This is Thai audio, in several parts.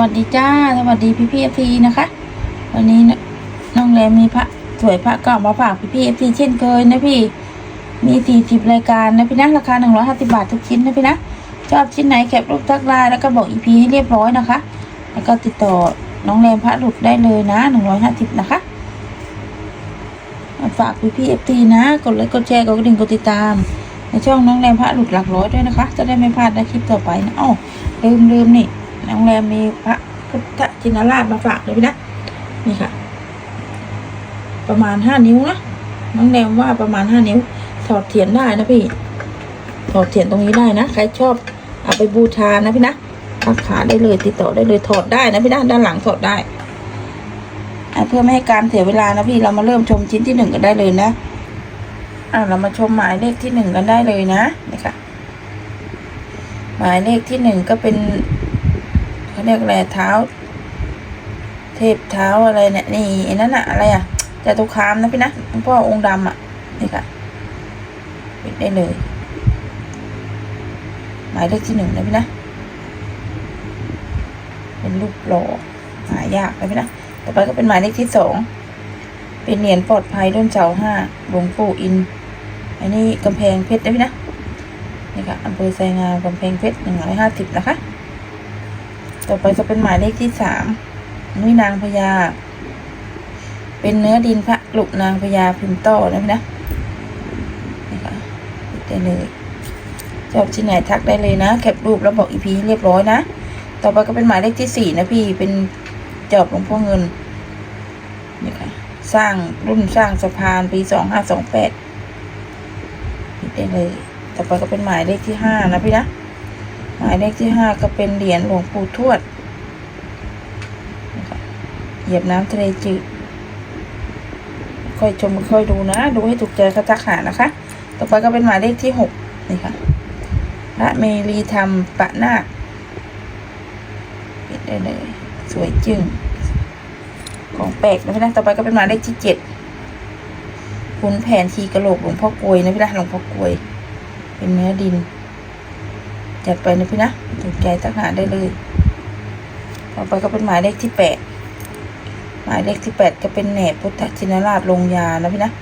วัสดีจ้า สวัสดีพี่พี่เอฟซีนะคะ วันนี้น้องแรมมีพระสวยพระเก่ามาฝากพี่พี่เอฟซีเช่นเคยนะพี่ มีสี่สิบรายการนะพี่นะราคาหนึ่งร้อยห้าสิบาททุกชิ้นนะพี่นะชอบชิ้นไหนแคปรูปทักไลน์แล้วก็บอกอีพีให้เรียบร้อยนะคะ แล้วก็ติดต่อน้องแรมพระหลุดได้เลยนะหนึ่งร้อยห้าสิบนะคะฝากพี่พี่เอฟซีนะ กดไลค์กดแชร์กดกระดิ่งกดติดตาม ในช่องน้องแรมพระหลุดหลักร้อยด้วยนะคะ จะได้ไม่พลาดในคลิปต่อไปนะอ้อลืมลืมนี่ น้องแรมมีพระพุทธชินราชมาฝากเลยพี่นะนี่ค่ะ ประมาณห้านิ้วนะน้องแรมว่าประมาณห้านิ้วถอดเทียนได้นะพี่ถอดเทียนตรงนี้ได้นะใครชอบเอาไปบูชานะพี่นะทักขาได้เลยติดต่อได้เลยถอดได้นะพี่นะด้านหลังถอดได้อเพื่อไม่ให้การเสียเวลานะพี่เรามาเริ่มชมชิ้นที่หนึ่งกันได้เลยนะอะเรามาชมหมายเลขที่หนึ่งกันได้เลยนะนี่ค่ะหมายเลขที่หนึ่งก็เป็น เขาเรียกอะไรเท้า เทพเท้าอะไรเนี่ยนี่ไอ้นั่นอะอะไรอะจตุคามนะพี่นะพ่อองค์ดำอะนี่ค่ะปิดได้เลย หมายเลขที่หนึ่งนะพี่นะ เป็นรูปหล่อหายากนะพี่นะต่อไปก็เป็นหมายเลขที่สองเป็นเหรียญปลอดภัยรุ่นเสาห้าหลวงปู่อิน อันนี้กำแพงเพชรนะพี่นะนี่ค่ะอำเภอไซงามกำแพงเพชรหนึ่งร้อยห้าสิบนะคะ ต่อไปจะเป็นหมายเลขที่สามนี่นางพญา เป็นเนื้อดินพระกลุกนางพญาพิมพ์โตนะพี่นะนี่ค่ะได้เลยชอบชิ้นไหนทักได้เลยนะ แคปรูปแล้วบอกอีพีเรียบร้อยนะ ต่อไปก็เป็นหมายเลขที่สี่นะพี่ เป็นจอบหลวงพ่อเงินนี่ค่ะ สร้างรุ่นสร้างสะพานปีสองห้าสองแปดได้เลย ต่อไปก็เป็นหมายเลขที่ห้านะพี่นะ หมายเลขที่ห้าก็เป็นเหรียญหลวงปู่ทวด เหยียบน้ำทะเลจืดค่อยชมค่อยดูนะ ดูให้ถูกใจก็ทักหานะคะ ต่อไปก็เป็นหมายเลขที่หกนี่ค่ะพระเมรีธรรมปะนาคปิดได้เลย สวยจึงของแปลกนะพี่นะต่อไปก็เป็นหมายเลขที่เจ็ดขุนแผนทีกระโหลกหลวงพ่อกลวยนะพี่นะหลวงพ่อกลวย เป็นเนื้อดิน จัดไปนะพี่นะถูกใจทักหาได้เลย ต่อไปก็เป็นหมายเลขที่แปดหมายเลขที่แปดก็เป็นแหนบพุทธชินราชลงยานะพี่นะ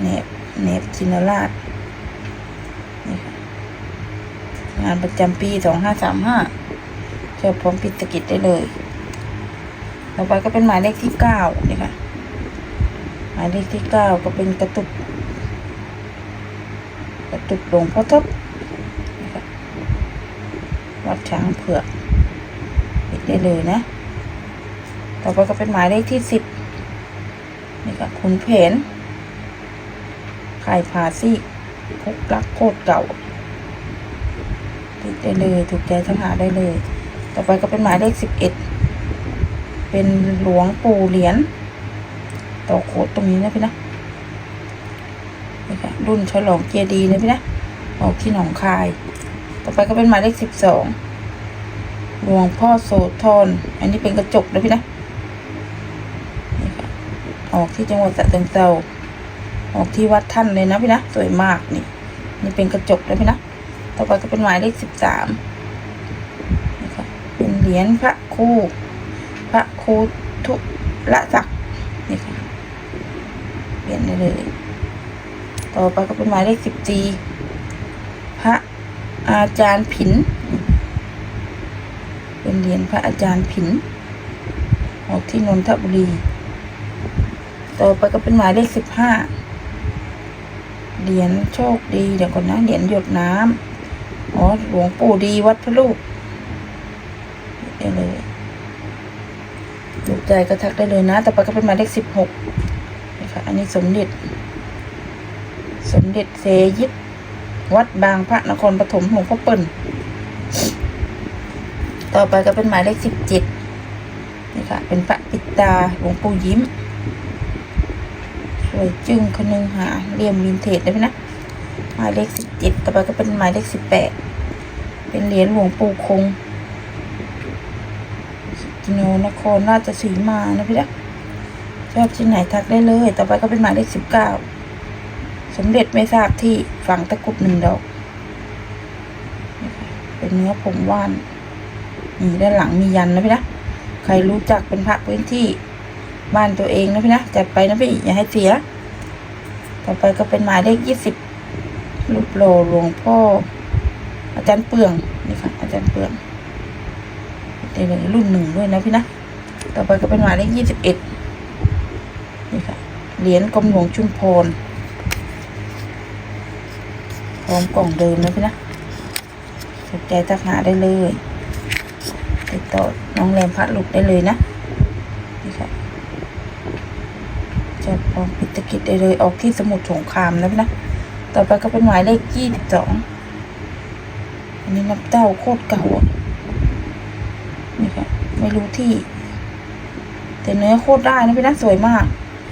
แหนบแหนบชินราชงานประจำปีสองห้าสามห้าเชิญพร้อมปิดตะกิจได้เลย ต่อไปก็เป็นหมายเลขที่เก้านี่ค่ะ หมายเลขที่เก้าก็เป็นกระตุก กระตุกหลวงพ่อทบ วัดช้างเผือกปิดได้เลยนะ ต่อไปก็เป็นหมายเลขที่สิบนี่ค่ะขุนเพนไข่พาซี่พกรักโคตรเก่า ติดได้เลยถูกใจทั้งหาได้เลย ต่อไปก็เป็นหมายเลขสิบเอ็ดเป็นหลวงปู่เหรียญต่อโคตรตรงนี้นะพี่นะนี่ค่ะรุ่นฉลองเกียร์ดีนะพี่นะออกที่หนองคาย ต่อไปก็เป็นหมายเลขสิบสองหลวงพ่อโสธรอันนี้เป็นกระจกนะพี่นะนี่ค่ะออกที่จังหวัดสระเชิงเทราออกที่วัดท่านเลยนะพี่นะสวยมากนี่นี่เป็นกระจกนะพี่นะต่อไปก็เป็นหมายเลขสิบสามนี่ค่ะเป็นเหรียญพระครูพระคูทุละศักดิ์นี่ค่ะเปลี่ยนได้เลย ต่อไปก็เป็นหมายเลขสิบจีพระ อาจารย์ผิน เป็นเหรียญพระอาจารย์ผิน ออกที่นนทบุรี ต่อไปก็เป็นหมายเลขสิบห้าเหรียญโชคดีเดี๋ยวก่อนนะเหรียญหยดน้ำอ๋อหลวงปู่ดีวัดพระลูกได้เลยถูกใจก็ทักได้เลยนะ ต่อไปก็เป็นหมายเลขสิบหกนะคะอันนี้สมเด็จ สมเด็จเสยิต วัดบางพระนครปฐมหลวงพ่อเปิ่นต่อไปก็เป็นหมายเลขสิบเจ็ดนี่ค่ะ เป็นพระปิตาหลวงปู่ยิ้ม สวยจึ้งคนนึงหาเรียมวินเทจได้ไหมนะ หมายเลขสิบเจ็ดต่อไปก็เป็นหมายเลขสิบแปดเป็นเหรียญหลวงปู่คงกิโนนครราชสีมานะพี่นะชอบชิ้นไหนทักได้เลย ต่อไปก็เป็นหมายเลขสิบเก้า สมเด็จไม่ทราบที่ฝังตะกุดหนึ่งดอก เป็นเนื้อผงว่านนี่ด้านหลังมียันนะพี่นะ ใครรู้จักเป็นพระพื้นที่บ้านตัวเองนะพี่นะจัดไปนะพี่อย่าให้เสีย ต่อไปก็เป็นหมายเลขยี่สิบรูปโลหลวงพ่ออาจารย์เปื่องนี่ค่ะอาจารย์เปื่องเดี๋ยวเลยรุ่นหนึ่งด้วยนะพี่นะ ต่อไปก็เป็นหมายเลขยี่สิบเอ็ดนี่ค่ะเหรียญกรมหลวงชุมพร พร้อมกล่องเดิมนะพี่นะสนใจทักหาได้เลย ติดต่อน้องแรมพระลุดได้เลยนะนี่ค่ะจะพร้อมปิดตกิจได้เลยออกที่สมุดสงครามนะพี่นะต่อไปก็เป็นหมายเลขยี่สิบสองอันนี้นับเต้าโคตรเก่านี่ค่ะไม่รู้ที่ แต่เนื้อโคตรได้นะพี่นะสวยมาก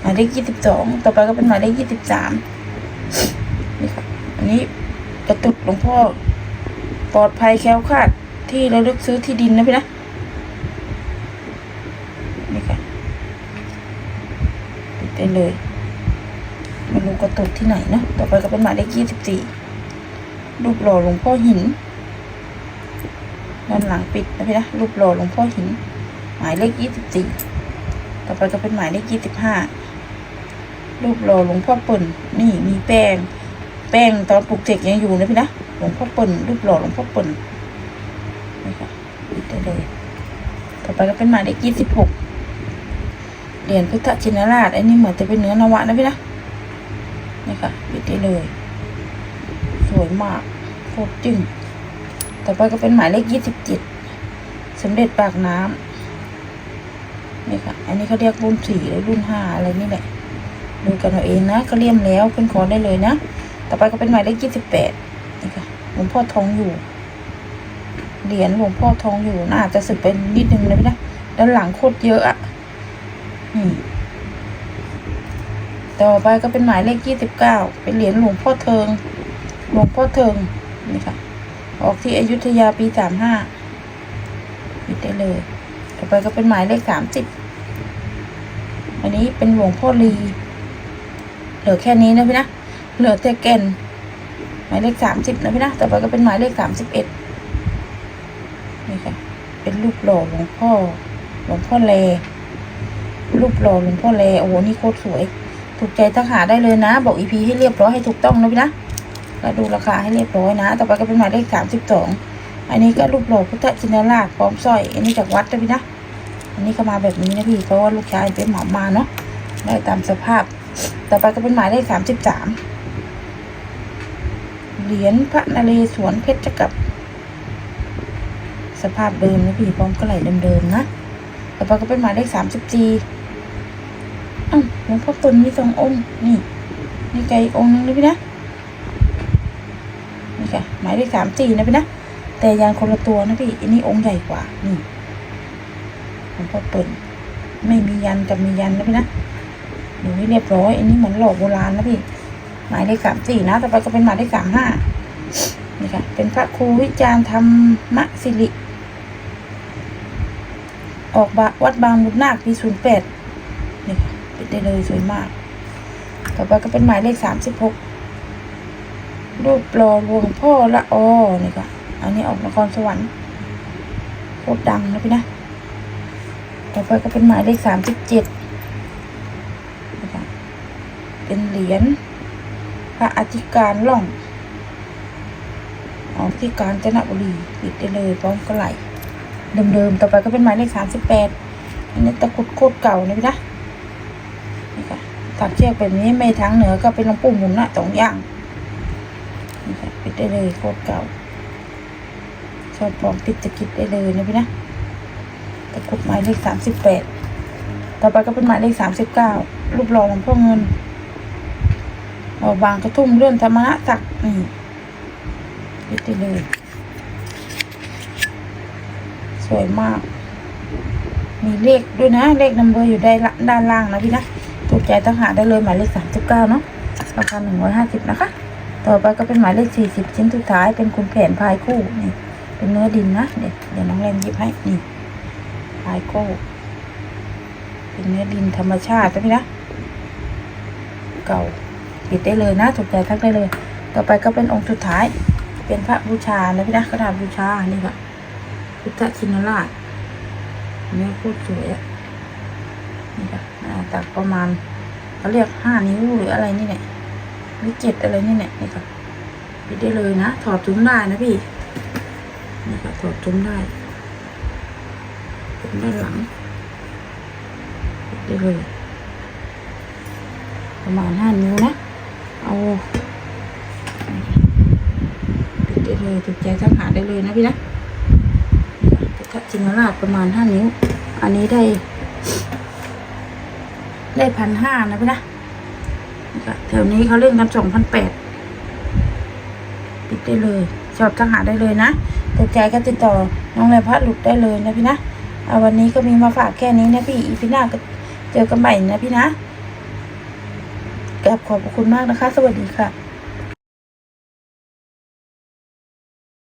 หมายเลขยี่สิบสองต่อไปก็เป็นหมายเลขยี่สิบสาม นี้กระตุกหลวงพ่อ ปลอดภัยแคล้วคลาดที่ระลึกซื้อที่ดินนะพี่นะนี่ค่ะติดได้เลยไม่รู้กระตุกที่ไหนเนอะต่อไปก็เป็นหมายเลขยี่สิบสี่รูปหล่อหลวงพ่อหินด้านหลังปิดนะพี่นะรูปหล่อหลวงพ่อหิน หมายเลขยี่สิบสี่ต่อไปก็เป็นหมายเลขยี่สิบห้ารูปหล่อหลวงพ่อปิ่น นี่มีแป้ง ป้งตอนปลูกเสกยังอยู่นะพี่นะหลวงพ่อเปิ่นรูปหล่อหลวงพ่อเปิ่นนี่ค่ะดได้เลยต่อไปก็เป็นหมายเลขยี่สิบหกเหรียญพุทธชินราชอันนี้เหมือนจะเป็นเนื้อนวะนะพี่นะนี่ค่ะปิดได้เลย สวยมากโคตรจึ้งต่อไปก็เป็นหมายเลขยี่สิบเจ็ดสมเด็จปากน้ำนี่ค่ะ อันนี้เขาเรียกรุ่นสี่หรือรุ่นห้าอะไรนี่แหละดูกันเอาเองนะก็เลี่ยมแล้วขึ้นคอได้เลยนะ ต่อไปก็เป็นหมายเลขยี่สิบแปดนี่ค่ะหลวงพ่อทองอยู่ เหรียญหลวงพ่อทองอยู่น่าจะสึกเป็นนิดนึงนะพี่นะด้านหลังโคตรเยอะอะนี่ต่อไปก็เป็นหมายเลขยี่สิบเก้าเป็นเหรียญหลวงพ่อเทิง หลวงพ่อเทิงนี่ค่ะ ออกที่อยุธยาปีสามห้าปิดได้เลย ต่อไปก็เป็นหมายเลขสามสิบอันนี้เป็นหลวงพ่อลีเหลือแค่นี้นะพี่นะ เหลือแต่แก่นหมายเลขสามสิบนะพี่นะต่อไปก็เป็นหมายเลขสามสิบเอ็ดนี่ค่ะ เป็นรูปหล่อหลวงพ่อหลวงพ่อแลรูปหล่อหลวงพ่อแลโอ้โหนี่โคตรสวย ถูกใจทักหาได้เลยนะ บอกอีพีให้เรียบร้อยให้ถูกต้องนะพี่นะแล้วดูราคาให้เรียบร้อยนะ ต่อไปก็เป็นหมายเลขสามสิบสองอันนี้ก็รูปหล่อพุทธชินราชพร้อมสร้อย อันนี้จากวัดนะพี่นะ อันนี้ก็มาแบบนี้นะพี่ เพราะว่าลูกชายเป็นหมอมาเนาะ ได้ตามสภาพ ต่อไปก็เป็นหมายเลขสามสิบสาม เหรียญพระนเรศวรเพชรกับ สภาพเดิมนะพี่พร้อมกระไหลเดิมๆนะต่อไปก็เป็นหมายเลขสามสิบสี่อ้าวหลวงพ่อตุนมีสององค์นี่นี่ไกลองค์นึงนะพี่นะนี่ค่ะหมายเลขสามสี่นะพี่นะแต่ยานคนละตัวนะพี่อันนี้องค์ใหญ่กว่านี่หลวงพ่อเปิ่นไม่มียันกับมียันนะพี่นะดูให้เรียบร้อยอันนี้เหมือนหลอกโบราณนะพี่ หมายเลขสามสี่นะต่อไปก็เป็นหมายเลขสามห้านี่ค่ะ เป็นพระครูวิจารณ์ธรรมสิริ ออกบะวัดบางบุญนาคปีศูนย์แปดนี่ค่ะปิดได้เลยสวยมาก ต่อไปก็เป็นหมายเลขสามสิบหกรูปหล่อหลวงพ่อละออนี่ค่ะ อันนี้ออกนครสวรรค์โคตรดังนะพี่นะ ต่อไปก็เป็นหมายเลขสามสิบเจ็ดนะคะเป็นเหรียญ พระอธิการล่องออกที่กาญจนบุรีปิดได้เลยพร้อมกระไหลเดิมๆ ต่อไปก็เป็นหมายเลขสามสิบแปดอันนี้ตะกุดโคตรเก่านะพี่นะนี่ค่ะถักเชือกแบบนี้ไม่ทั้งเหนือก็เป็นหลวงปู่หมุนนะสองอย่างนี่ค่ะปิดได้เลยโคตรเก่าชอบปลอมปิดตะกิดได้เลยนะพี่นะตะกุดหมายเลขสามสิบแปดต่อไปก็เป็นหมายเลขสามสิบเก้ารูปหล่อหลวงพ่อเงิน หอบางกระทุ่มเลื่อนธรรมะศักนี่ปิดได้เลย สวยมาก มีเลขด้วยนะ เลขนัมเบอร์อยู่ด้านด้านล่างนะพี่นะ ถูกใจต้องหาได้เลยหมายเลขสามสิบเก้าเนาะ ราคาหนึ่งร้อยห้าสิบนะคะ ต่อไปก็เป็นหมายเลขสี่สิบชิ้นสุดท้าย เป็นคุณแผนพายคู่นี่ เป็นเนื้อดินนะ เดี๋ยวเดี๋ยวน้องแรมหยิบให้ นี่พายคู่เป็นเนื้อดินธรรมชาตินะพี่นะ เก่า ปิดได้เลยนะถูกใจทักได้เลย ต่อไปก็เป็นองค์สุดท้าย เป็นพระบูชานะพี่นะกระดาษบูชานี่ค่ะพุทธชินราชเนื้อโคตรสวยอะนี่ค่ะหน้าตักประมาณเขาเรียกห้านิ้วหรืออะไรนี่แหละหรือเจ็ดอะไรนี่แหละนี่ค่ะปิดได้เลยนะถอดถุงได้นะพี่นี่ค่ะถอดถุงได้ถุงด้านหลังปิดได้เลยประมาณห้านิ้วนะ เอาปิดได้เลยถูกใจทักหาได้เลยนะพี่นะพุทธจินราชประมาณห้านิ้ว อันนี้ได้ ได้พันห้านะพี่นะแถวนี้เขาเล่นกันสองพันแปดปิดได้เลยชอบทักหาได้เลยนะถูกใจก็ติดต่อน้องแรมพระหลุดได้เลยนะพี่นะเอาวันนี้ก็มีมาฝากแค่นี้นะพี่อีพีหน้าก็เจอกันใหม่นะพี่นะ กับขอบคุณมากนะคะ สวัสดีค่ะ